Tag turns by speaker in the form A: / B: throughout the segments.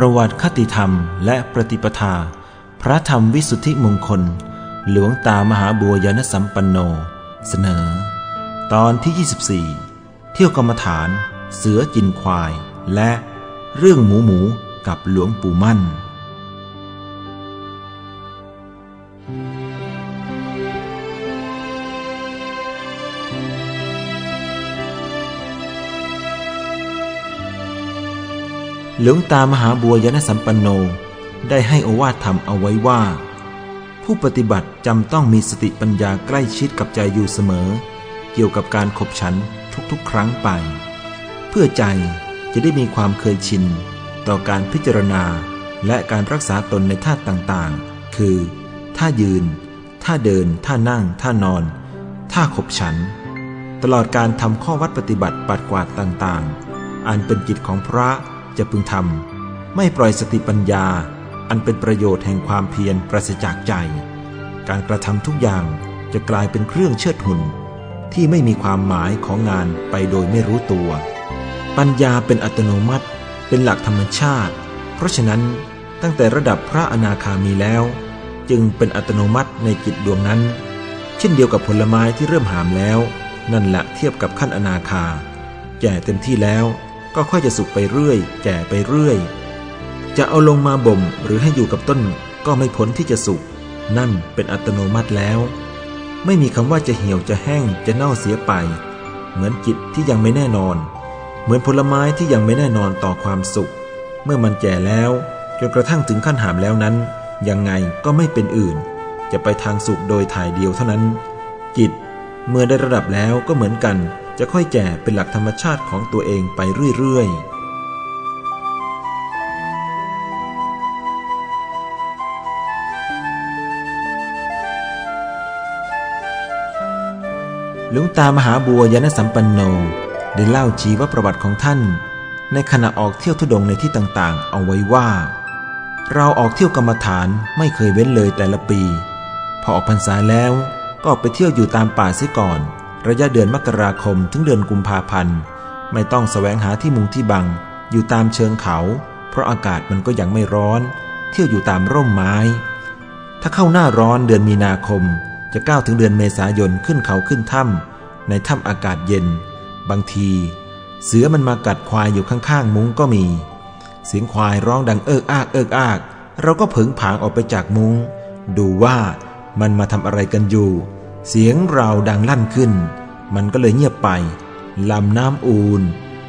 A: ประวัติคติธรรมและปฏิปทา พระธรรมวิสุทธิมงคล หลวงตามหาบัวยานสัมปันโน เสนอ ตอนที่ 24 เที่ยวกรรมฐาน เสือกินควาย และเรื่องหมูหมูกับหลวงปู่มั่น หลวงตามหาบัวยานสัมปันโนได้ให้โอวาทธรรมเอาไว้ว่า ผู้ปฏิบัติจำต้องมีสติปัญญาใกล้ชิดกับใจอยู่เสมอ เกี่ยวกับการขบฉันทุกๆ ครั้งไป เพื่อใจจะได้มีความเคยชิน ต่อการพิจารณาและการรักษาตนในท่าต่างๆ คือ ท่ายืน ท่าเดิน ท่านั่ง ท่านอน ท่าขบฉัน ตลอดการทำข้อวัดปฏิบัติปัดกวาดต่างๆ อันเป็นกิจของพระ จะพึงทำไม่ปล่อยสติปัญญา อันเป็นประโยชน์แห่งความเพียรปราศจากใจ การกระทำทุกอย่างจะกลายเป็นเครื่องเชิดหุ่น ที่ไม่มีความหมายของงานไปโดยไม่รู้ตัว ปัญญาเป็นอัตโนมัติ เป็นหลักธรรมชาติ เพราะฉะนั้นตั้งแต่ระดับพระอนาคามีแล้ว จึงเป็นอัตโนมัติในจิตดวงนั้น เช่นเดียวกับผลไม้ที่เริ่มหามแล้ว นั่นแหละเทียบกับขั้นอนาคา แก่เต็มที่แล้ว ก็ค่อยจะสุกไปเรื่อย แก่ไปเรื่อย จะเอาลงมาบ่มหรือให้อยู่กับต้นก็ไม่พ้นที่จะสุก นั่นเป็นอัตโนมัติแล้ว ไม่มีคำว่าจะเหี่ยวจะแห้งจะเน่าเสียไป เหมือนจิตที่ยังไม่แน่นอน เหมือนผลไม้ที่ยังไม่แน่นอนต่อความสุข เมื่อมันแก่แล้วจนกระทั่งถึงขั้นหามแล้วนั้น ยังไงก็ไม่เป็นอื่น จะไปทางสุขโดยถ่ายเดียวเท่านั้น จิตเมื่อได้ระดับแล้วก็เหมือนกัน จะค่อยแก่เป็นหลักธรรมชาติของตัวเองไปเรื่อยๆหลวงตามหาบัวยานสัมปันโนได้เล่าชีวประวัติของท่าน ในขณะออกเที่ยวทุดงในที่ต่างๆ เอาไว้ว่า เราออกเที่ยวกรรมฐานไม่เคยเว้นเลยแต่ละปี พอออกพรรษาแล้วก็ไปเที่ยวอยู่ตามป่าเสียก่อน ระยะเดือนมกราคมถึงเดือนกุมภาพันธ์ ไม่ต้องแสวงหาที่มุงที่บัง อยู่ตามเชิงเขา เพราะอากาศมันก็ยังไม่ร้อน เที่ยวอยู่ตามร่มไม้ ถ้าเข้าหน้าร้อนเดือนมีนาคม จะก้าวถึงเดือนเมษายนขึ้นเขาขึ้นถ้ำในถ้ำอากาศเย็น บางที เสือมันมากัดควายอยู่ข้างๆ มุ้งก็มี เสียงควายร้องดังเอิกอากเอิกอาก เราก็ผึงผางออกไปจากมุง้ง ดูว่ามันมาทำอะไรกันอยู่ เสียงราวดังลั่นขึ้น มันก็เลยเงียบไปลำน้ำอูน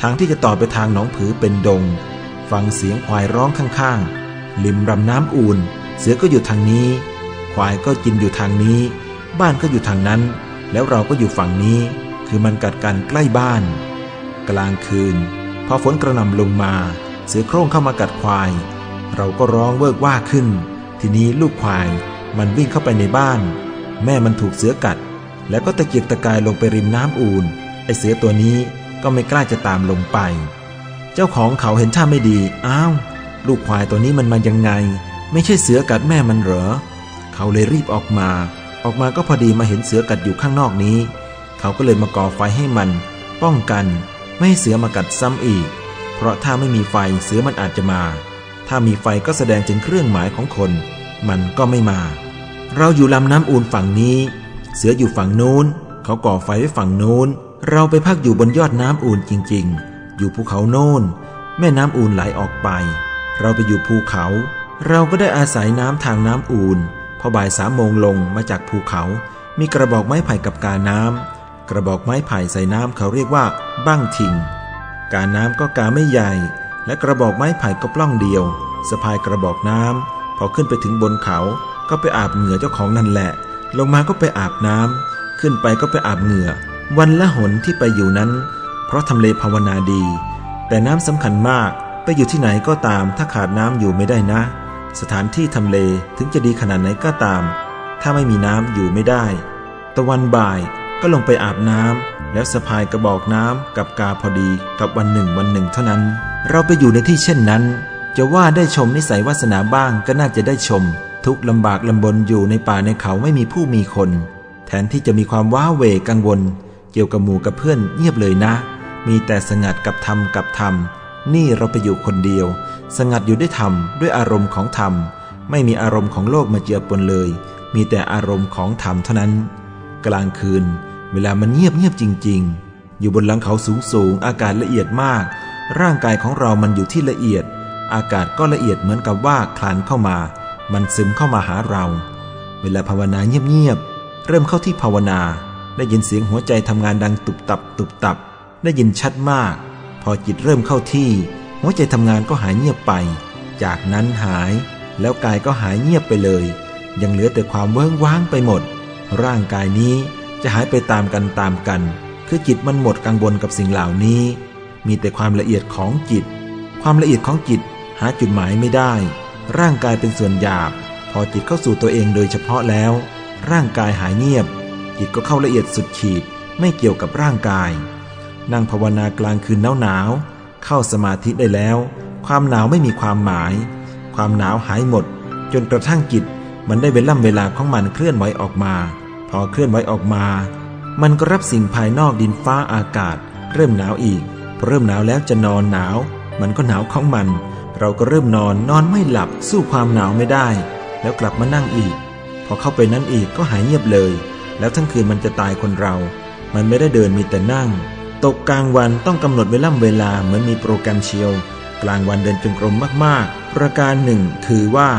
A: ทางที่จะต่อไปทางหนองผือเป็นดง ฟังเสียงควายร้องข้างๆ ริมลำน้ำอูน เสือก็อยู่ทางนี้ ควายก็กินอยู่ทางนี้ บ้านก็อยู่ทางนั้น แล้วเราก็อยู่ฝั่งนี้ คือมันกัดกันใกล้บ้าน กลางคืน พอฝนกระหน่ำลงมา เสือโคร่งเข้ามากัดควาย เราก็ร้องเวิกว่าขึ้น ทีนี้ลูกควายมันวิ่งเข้าไปในบ้าน แม่มันถูกเสือกัด แล้วก็ตะเกียกตะกายลงไปริมน้ำอูนไอเสือตัวนี้ก็ไม่กล้าจะตามลงไป เจ้าของเขาเห็นท่าไม่ดี อ้าว ลูกควายตัวนี้มันมายังไง ไม่ใช่เสือกัดแม่มันเหรอ เขาเลยรีบออกมา ออกมาก็พอดีมาเห็นเสือกัดอยู่ข้างนอกนี้ เขาก็เลยมาก่อไฟให้มัน ป้องกัน ไม่ให้เสือมากัดซ้ำอีก เพราะถ้าไม่มีไฟเสือมันอาจจะมา ถ้ามีไฟก็แสดงถึงเครื่องหมายของคน มันก็ไม่มา เราอยู่ลำน้ำอูนฝั่งนี้ เสืออยู่ฝั่งโน้น เขาก่อไฟไว้ฝั่งโน้น เราไปพักอยู่บนยอดน้ำอูนจริงๆ อยู่ภูเขาโน้นแม่น้ำอูนไหลออกไป เราไปอยู่ภูเขา เราก็ได้อาศัยน้ำทางน้ำอูนพอบ่ายสามโมงลงมาจากภูเขา มีกระบอกไม้ไผ่กับกาน้ำกระบอกไม้ไผ่ใส่น้ำเขาเรียกว่า บ้างทิงกาน้ำก็กาไม่ใหญ่ และกระบอกไม้ไผ่ก็ปล้องเดียวสะพายกระบอกน้ำพอขึ้นไปถึงบนเขา ก็ไปอาบเหงื่อเจ้าของนั่นแหละ ลงมาก็ไปอาบน้ำขึ้นไปก็ไปอาบเหงื่อ วันละหนที่ไปอยู่นั้น เพราะทำเลภาวนาดี แต่น้ำสำคัญมาก ไปอยู่ที่ไหนก็ตาม ถ้าขาดน้ำอยู่ไม่ได้นะ สถานที่ทำเลถึงจะดีขนาดไหนก็ตาม ถ้าไม่มีน้ำอยู่ไม่ได้ ตะวันบ่ายก็ลงไปอาบน้ำแล้วสะพายกระบอกน้ำกับกาพอดีกับวันหนึ่งวันหนึ่งเท่านั้น เราไปอยู่ในที่เช่นนั้น จะว่าได้ชมนิสัยวาสนาบ้างก็น่าจะได้ชม ทุกลำบากลำบนอยู่ในป่าในเขาไม่มีผู้มีคน แทนที่จะมีความว้าเหวกังวล เกี่ยวกับหมู่กับเพื่อนเงียบเลยนะ มีแต่สงัดกับธรรมกับธรรม นี่เราไปอยู่คนเดียว สงัดอยู่ด้วยธรรมด้วยอารมณ์ของธรรม ไม่มีอารมณ์ของโลกมาเจือปนเลย มีแต่อารมณ์ของธรรมเท่านั้น กลางคืน เวลามันเงียบเงียบจริง ๆ อยู่บนหลังเขาสูงสูงอากาศละเอียดมาก ร่างกายของเรามันอยู่ที่ละเอียด อากาศก็ละเอียดเหมือนกับว่าคลานเข้ามา มันซึมเข้ามาหาเรา เวลาภาวนาเงียบๆ เริ่มเข้าที่ภาวนา ได้ยินเสียงหัวใจทำงานดังตุบตับตุบตับ ได้ยินชัดมาก พอจิตเริ่มเข้าที่ หัวใจทำงานก็หายเงียบไป จากนั้นหาย แล้วกายก็หายเงียบไปเลย ยังเหลือแต่ความเวิ้งว้างไปหมด ร่างกายนี้จะหายไปตามกันตามกัน คือจิตมันหมดกังวลกับสิ่งเหล่านี้ มีแต่ความละเอียดของจิต ความละเอียดของจิตหาจุดหมายไม่ได้ ร่างกายเป็นส่วนหยาบ พอจิตเข้าสู่ตัวเองโดยเฉพาะแล้ว ร่างกายหายเงียบ จิตก็เข้าละเอียดสุดขีดไม่เกี่ยวกับร่างกาย นั่งภาวนากลางคืนหนาวๆเข้าสมาธิได้แล้ว ความหนาวไม่มีความหมาย ความหนาวหายหมด จนกระทั่งจิตมันได้เวล่ำเวลาของมันเคลื่อนไหวออกมา พอเคลื่อนไหวออกมา มันก็รับสิ่งภายนอกดินฟ้าอากาศ เริ่มหนาวอีกพอเริ่มหนาวแล้วจะนอนหนาว มันก็หนาวของมัน เราก็เริ่มนอนนอนไม่หลับสู้ความหนาวไม่ได้ แล้วกลับมานั่งอีก พอเข้าไปนั้นอีกก็หายเงียบเลย แล้วทั้งคืนมันจะตายคนเรา มันไม่ได้เดินมีแต่นั่ง ตกกลางวันต้องกำหนดเวล่ำเวลาเหมือนมีโปรแกรมเชียว กลางวันเดินจงกรมมากๆ ประการหนึ่งคือว่า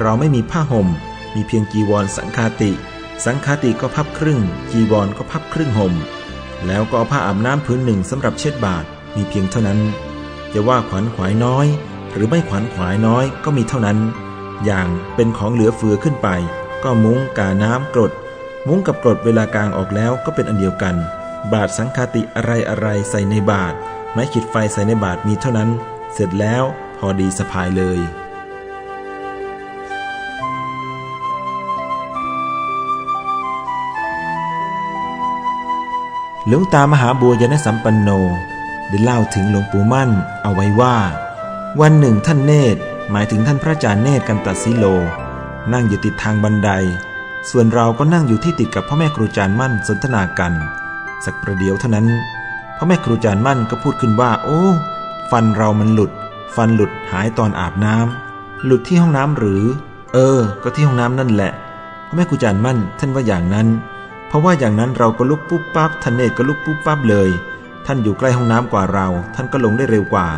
A: เราไม่มีผ้าห่ม มีเพียงจีวรสังคาติ สังคาติก็พับครึ่ง จีวรก็พับครึ่งห่มแล้วก็เอาผ้าอาบน้ำพื้นหนึ่งสำหรับเช็ดบาทมีเพียงเท่านั้น จะว่าขวัญขวายน้อย หรือไม่ขวัญขวายน้อยก็มีเท่านั้น อย่างเป็นของเหลือเฟือขึ้นไป ก็มุ้งกาน้ำกรด มุ้งกับกรดเวลากลางออกแล้วก็เป็นอันเดียวกัน บาทสังคาติอะไรอะไรใส่ในบาท ไม้ขีดไฟใส่ในบาทมีเท่านั้น เสร็จแล้วพอดีสะพายเลยหลวงตามหาบัวยานสัมปันโน ได้เล่าถึงหลวงปู่มั่นเอาไว้ว่า วันหนึ่งท่านเนตรหมายถึงท่านพระอาจารย์เนตรกันตัดสิโล นั่งอยู่ติดทางบันได ส่วนเราก็นั่งอยู่ที่ติดกับพ่อแม่ครูอาจารย์มั่นสนทนากัน สักประเดี๋ยวเท่านั้นพ่อแม่ครูอาจารย์มั่นก็พูดขึ้นว่า โอ้ ฟันเรามันหลุด ฟันหลุดหายตอนอาบน้ำหลุดที่ห้องน้ำหรือ เออ ก็ที่ห้องน้ำนั่นแหละพ่อแม่ครูอาจารย์มั่น ท่านว่าอย่างนั้น เพราะว่าอย่างนั้นเราก็ลุกปุ๊บปั๊บท่านเนตรก็ลุกปุ๊บปั๊บเลย ท่านอยู่ใกล้ห้องน้ำกว่าเรา ท่านก็ลงได้เร็วกว่า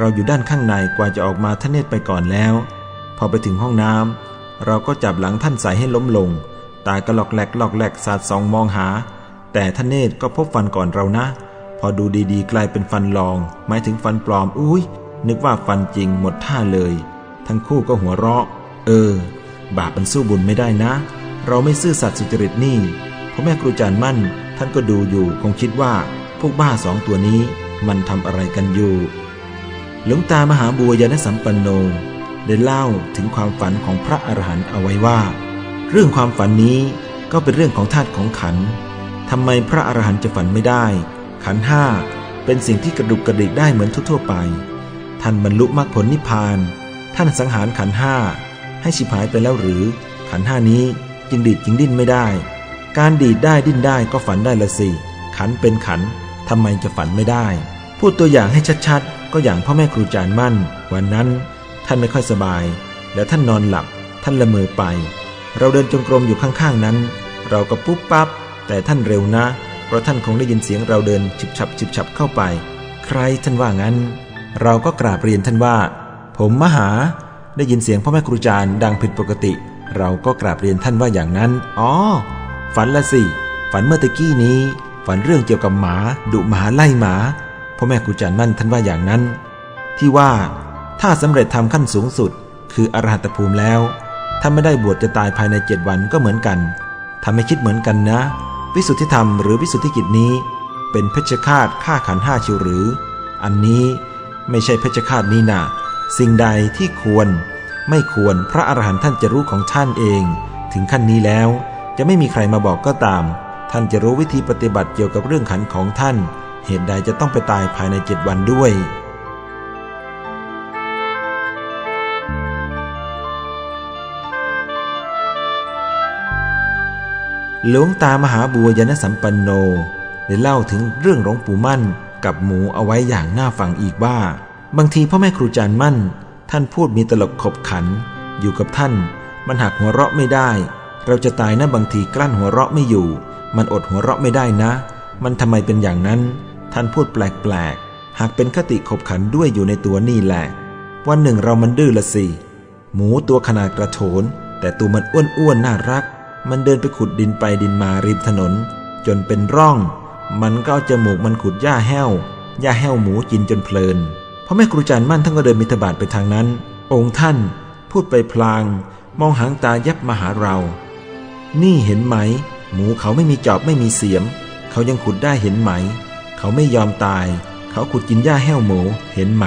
A: เราอยู่ด้านข้างในกว่าจะออกมาท่านเนตรไปก่อนแล้ว พอไปถึงห้องน้ำเราก็จับหลังท่านใส่ให้ล้มลง ตาก็หลอกแหลกหลอกแหลกสาดสองมองหา แต่ท่านเนตรก็พบฟันก่อนเรานะ พอดูดีๆ กลายเป็นฟันลอง หมายถึงฟันปลอมอุ้ยนึกว่าฟันจริงหมดท่าเลย ทั้งคู่ก็หัวเราะ เออ บาปมันสู้บุญไม่ได้นะ เราไม่ซื่อสัตย์สุจริตนี่พ่อแม่ครูจารย์มั่น ท่านก็ดูอยู่คงคิดว่าพวกบ้าสองตัวนี้มันทำอะไรกันอยู่ หลวงตามหาบัวยานสัมปันโนได้เล่าถึงความฝันของพระอรหันต์เอาไว้ว่า เรื่องความฝันนี้ก็เป็นเรื่องของธาตุของขันทำไมพระอรหันต์จะฝันไม่ได้ ขันห้าเป็นสิ่งที่กระดุกกระดิกได้เหมือนทั่วๆไป ท่านบรรลุมรรคผลนิพพาน ท่านสังหารขันห้าให้ฉิบหายไปแล้วหรือ ขันห้านี้จึงดีดจึงดิ้นไม่ได้ การดีดได้ดิ้นได้ก็ฝันได้ละสิ ขันเป็นขันทำไมจะฝันไม่ได้ พูดตัวอย่างให้ชัดๆ ก็อย่างพ่อแม่ครูอาจารย์มั่น วันนั้น ท่านไม่ค่อยสบาย แล้วท่านนอนหลับ ท่านละเมอไป เราเดินจงกรมอยู่ข้างๆนั้น เราก็ปุ๊บปั๊บแต่ท่านเร็วนะ เพราะท่านคงได้ยินเสียงเราเดินฉิบฉับฉิบฉับเข้าไป ใครท่านว่างั้น เราก็กราบเรียนท่านว่า ผมมหา ได้ยินเสียงพ่อแม่ครูอาจารย์ดังผิดปกติ เราก็กราบเรียนท่านว่าอย่างนั้น อ๋อ ฝันละสิ ฝันเมื่อตะกี้นี้ ฝันเรื่องเกี่ยวกับหมา ดุหมาไล่หมา พ่อแม่ครูจารย์มั่นท่านว่าอย่างนั้น ที่ว่าถ้าสำเร็จทำขั้นสูงสุด คืออรหัตภูมิแล้ว ถ้าไม่ได้บวชจะตายภายในเจ็ดวันก็เหมือนกันทำให้คิดเหมือนกันนะ วิสุทธิธรรมหรือวิสุทธิกิจนี้ เป็นเพชฌฆาตฆ่าขันห้าชิวหรือ อันนี้ไม่ใช่เพชฌฆาตนี่นาสิ่งใดที่ควร ไม่ควรพระอรหันต์ท่านจะรู้ของท่านเอง ถึงขั้นนี้แล้ว จะไม่มีใครมาบอกก็ตาม ท่านจะรู้วิธีปฏิบัติเกี่ยวกับเรื่องขันของท่าน เหตุใดจะต้องไปตายภายในเจ็ดวันด้วย หลวงตามหาบัวยานสัมปันโนได้เล่าถึงเรื่องหลวงปู่มั่นกับหมูเอาไว้อย่างน่าฟังอีกว่า บางทีพ่อแม่ครูอาจารย์มั่น ท่านพูดมีตลกขบขัน อยู่กับท่าน มันหักหัวเราะไม่ได้ เราจะตายนะบางทีกลั้นหัวเราะไม่อยู่ มันอดหัวเราะไม่ได้นะ มันทำไมเป็นอย่างนั้น ท่านพูดแปลกๆ หากเป็นคติขบขันด้วยอยู่ในตัวนี่แหละ วันหนึ่งเรามันดื้อละสิ หมูตัวขนาดกระโถน แต่ตัวมันอ้วนๆ น่ารัก มันเดินไปขุดดินไปดินมาริมถนน จนเป็นร่อง มันก็เอาจมูกมันขุดหญ้าแห้ว หญ้าแห้วหมูกินจนเพลินพอแม่ครูจันมั่นท่านก็เดินมิถบาทไปทางนั้น องค์ท่านพูดไปพลาง มองหางตายับมาหาเรา นี่เห็นไหม หมูเขาไม่มีจอบไม่มีเสียม เขายังขุดได้เห็นไหม เขาไม่ยอมตาย เขาขุดกินหญ้าแห้วหมูเห็นไหม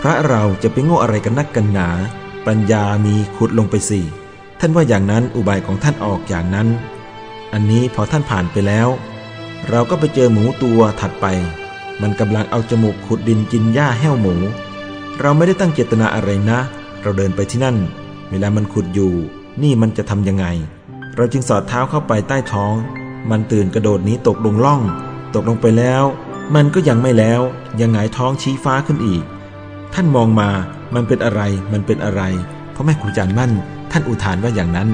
A: พระเราจะไปโง่อะไรกันนักกันหนา ปัญญามีขุดลงไปสิท่านว่าอย่างนั้นอุบายของท่านออกอย่างนั้น อันนี้พอท่านผ่านไปแล้ว เราก็ไปเจอหมูตัวถัดไป มันกำลังเอาจมูกขุดดินกินหญ้าแห้วหมู เราไม่ได้ตั้งเจตนาอะไรนะ เราเดินไปที่นั่น เวลามันขุดอยู่ นี่มันจะทำยังไง เราจึงสอดเท้าเข้าไปใต้ท้อง มันตื่นกระโดดหนีตกลงล่อง ตกลงไปแล้ว มันก็ยังไม่แล้วยังหงายท้องชี้ฟ้าขึ้นอีก ท่านมองมามันเป็นอะไรมันเป็นอะไรเพราะแม่ครูจันมั่น ท่านอุทานว่าอย่างนั้น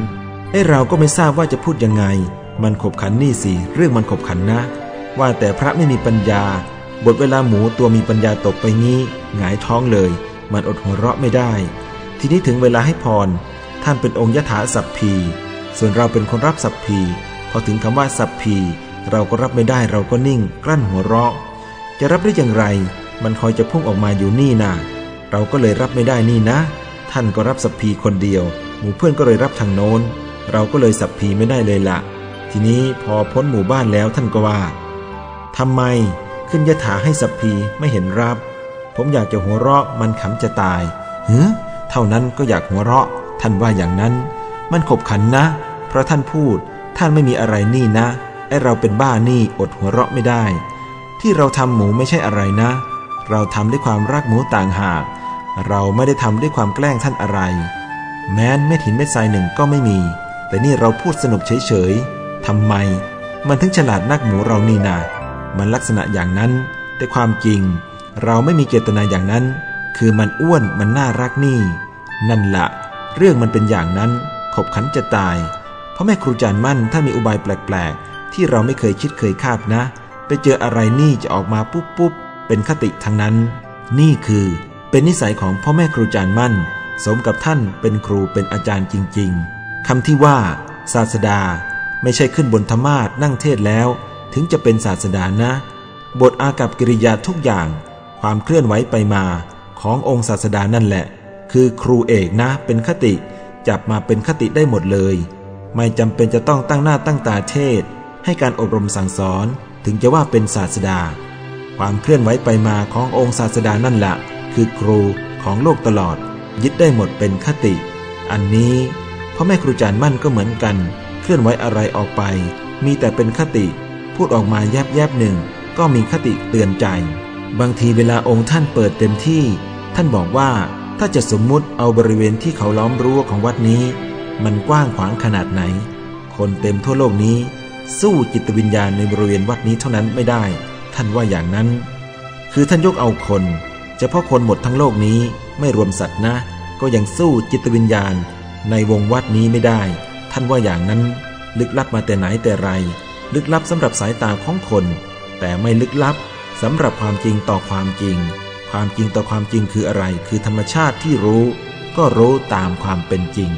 A: เอ้เราก็ไม่ทราบว่าจะพูดยังไง มันขบขันนี่สิเรื่องมันขบขันนะ ว่าแต่พระไม่มีปัญญา บทเวลาหมูตัวมีปัญญาตกไปงี้หงายท้องเลย มันอดหัวเราะไม่ได้ ทีนี้ถึงเวลาให้พร ท่านเป็นองค์ยถาสัพพี ส่วนเราเป็นคนรับสัพพี พอถึงคำว่าสัพพี เราก็รับไม่ได้เราก็นิ่ง กลั้นหัวเราะ จะรับได้อย่างไร มันคอยจะพุ่งออกมาอยู่นี่นาเราก็เลยรับไม่ได้นี่นะ ท่านก็รับสัพพีคนเดียว หมู่เพื่อนก็เลยรับทางโน้น เราก็เลยสัพพีไม่ได้เลยละทีนี้พอพ้นหมู่บ้านแล้วท่านก็ว่าทำไมขึ้นยถาให้สัพพีไม่เห็นรับ ผมอยากจะหัวเราะมันขำจะตายเฮ้เท่านั้นก็อยากหัวเราะ ท่านว่าอย่างนั้น มันขบขันนะ เพราะท่านพูดท่านไม่มีอะไรนี่นะ ไอเราเป็นบ้านี่อดหัวเราะไม่ได้ ที่เราทำหมูไม่ใช่อะไรนะ เราทำด้วยความรักหมูต่างหาก เราไม่ได้ทำด้วยความแกล้งท่านอะไร แม้นเม็ดหินเม็ดทรายหนึ่งก็ไม่มี แต่นี่เราพูดสนุกเฉยๆทำไม มันถึงฉลาดนักหมูเรานี่นามันลักษณะอย่างนั้น แต่ความจริง เราไม่มีเจตนาอย่างนั้น คือมันอ้วนมันน่ารักนี่ นั่นละเรื่องมันเป็นอย่างนั้น ขบขันจะตาย เพราะแม่ครูจานมั่นถ้ามีอุบายแปลกๆ ที่เราไม่เคยคิดเคยคาดนะ ไปเจออะไรนี่จะออกมาปุ๊บปุ๊บเป็นคติทั้งนั้น นี่คือเป็นนิสัยของพ่อแม่ครูจานมั่น สมกับท่านเป็นครูเป็นอาจารย์จริง ๆคำที่ว่า ศาสดา ไม่ใช่ขึ้นบนธรรมาสนั่งเทศแล้ว ถึงจะเป็นศาสดานะ บทอากับกิริยาทุกอย่าง ความเคลื่อนไหวไปมาขององค์ศาสดานั่นแหละ คือครูเอกนะเป็นคติ จับมาเป็นคติได้หมดเลย ไม่จำเป็นจะต้องตั้งหน้าตั้งตาเทศ ให้การอบรมสั่งสอนถึงจะว่าเป็นศาสดา ความเคลื่อนไหวไปมาขององค์ศาสดานั่นแหละคือครูของโลกตลอด ยึดได้หมดเป็นคติ อันนี้พ่อแม่ครูจารย์มั่นก็เหมือนกัน เคลื่อนไหวอะไรออกไป มีแต่เป็นคติ พูดออกมาแยบแยบหนึ่ง ก็มีคติเตือนใจ บางทีเวลาองค์ท่านเปิดเต็มที่ ท่านบอกว่าถ้าจะสมมุติเอาบริเวณที่เขาล้อมรั้วของวัดนี้ มันกว้างขวางขนาดไหน คนเต็มทั่วโลกนี้ สู้จิตวิญญาณในบริเวณวัดนี้เท่านั้นไม่ได้ ท่านว่าอย่างนั้น คือท่านยกเอาคนเฉพาะคนหมดทั้งโลกนี้ไม่รวมสัตว์นะ ก็ยังสู้จิตวิญญาณในวงวัดนี้ไม่ได้ ท่านว่าอย่างนั้น ลึกลับมาแต่ไหนแต่ไร ลึกลับสำหรับสายตาของคน แต่ไม่ลึกลับสำหรับความจริงต่อความจริง ความจริงต่อความจริงคืออะไร คือธรรมชาติที่รู้ ก็รู้ตามความเป็นจริง